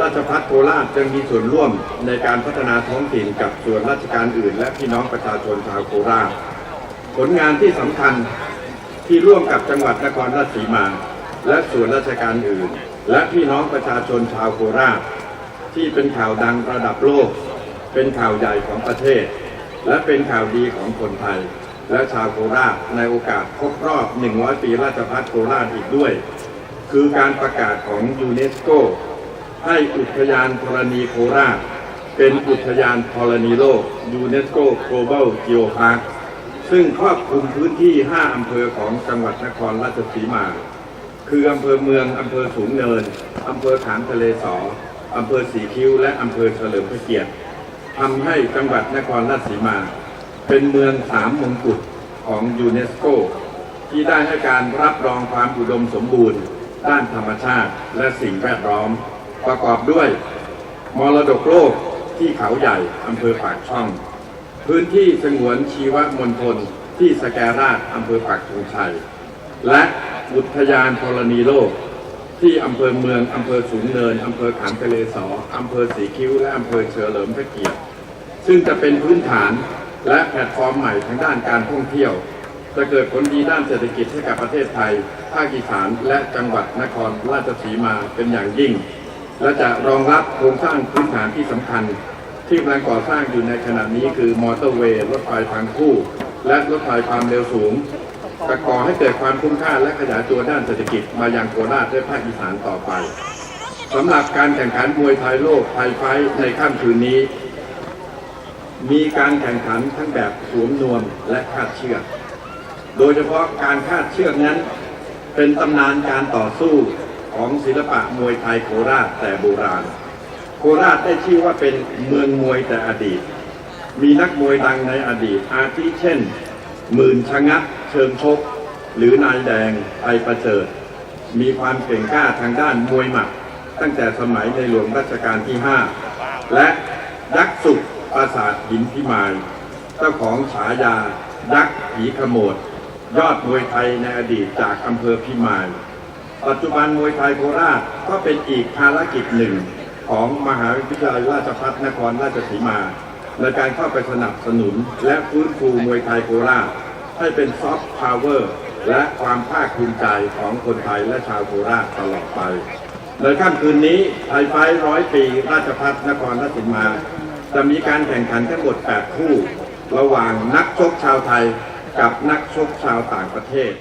รัชพัฒโคราชจึงมีส่วนร่วมในการพัฒนาท้องถิ่นกับส่วนราชการอื่น และพี่น้องประชาชนชาวโคราช ผลงานที่สำคัญที่ร่วมกับจังหวัดนครราชสีมา และส่วนราชการอื่น และพี่น้องประชาชนชาวโคราช ที่เป็นข่าวดังระดับโลก เป็นข่าวใหญ่ของประเทศ และเป็นข่าวดีของคนไทย และชาวโคราชในโอกาสครบรอบ 100 ปีราชพัฒโคราชอีกด้วย คือการประกาศของยูเนสโก ให้อุทยานธรณีโคราช เป็นอุทยานธรณีโลกยูเนสโก Global Geopark ซึ่งครอบคลุมพื้นที่ 5 อำเภอของจังหวัดนครราชสีมา คืออำเภอเมือง อำเภอสูงเนิน อำเภอขามทะเลสออำเภอสีคิ้ว และอำเภอเฉลิมพระเกียรติทำให้จังหวัดนครราชสีมา เป็นเมืองสามมงกุฎของยูเนสโก ที่ได้ให้การรับรองความอุดมสมบูรณ์ ด้านธรรมชาติและสิ่งแวดล้อม ประกอบด้วย มรดกโลกที่เขาใหญ่อำเภอปากช่อง พื้นที่สงวนชีวมณฑลที่สแกราชอำเภอปากธงชัย และอุทยานธรณีโลก ที่อำเภอเมืองอำเภอสูงเนินอำเภอขามทะเลสออำเภอสีคิ้ว และอำเภอเฉลิมพระเกียรติซึ่งจะเป็นพื้นฐานและแพลตฟอร์มใหม่ทางด้านการท่องเที่ยว จะเกิดผลดีด้านเศรษฐกิจให้กับประเทศไทย ภาคอีสานและจังหวัดนครราชสีมาเป็นอย่างยิ่ง และจะรองรับโครงสร้างพื้นฐานที่สำคัญ ที่กำลังก่อสร้างอยู่ในขณะนี้คือมอเตอร์เวย์รถไฟทางคู่ และรถไฟความเร็วสูงจะก่อให้เกิดความคุ้มค่าและขยายตัวด้านเศรษฐกิจมายังโคราชและภาคอีสานต่อไปสำหรับการแข่งขันมวยไทยโลกไทยไฟท์ในค่ำคืนนี้ มีการแข่งขันทั้งแบบสวมนวมและคาดเชือก โดยเฉพาะการคาดเชือกนั้น เป็นตำนานการต่อสู้ ของศิลปะมวยไทยโคราชแต่โบราณ โคราชได้ชื่อว่าเป็นเมืองมวยแต่อดีต มีนักมวยดังในอดีต อาทิเช่น หมื่นชะงัดเชิงชก หรือนายแดงไอประเจิด มีความเก่งกล้าทางด้านมวยหมัดตั้งแต่สมัยในหลวงรัชกาลที่ 5 และยักษ์สุขปราสาทหินพิมายเจ้าของฉายายักษ์ผีขโมด ยอดมวยไทยในอดีตจากอำเภอพิมาย ปัจจุบันมวยไทยโคราชก็เป็นอีกภารกิจหนึ่งของมหาวิทยาลัยราชภัฏนครราชสีมา ในการเข้าไปสนับสนุน และฟื้นฟูมวยไทยโคราช ให้เป็นซอฟต์พาวเวอร์และความภาคภูมิใจของคนไทยและชาวโคราชตลอดไป ในค่ำคืนนี้ไทยไฟร้อยปีราชพัฒนครราชสีมา จะมีการแข่งขันทั้งหมด 8 คู่ ระหว่างนักชกชาวไทยกับนักชกชาวต่างประเทศ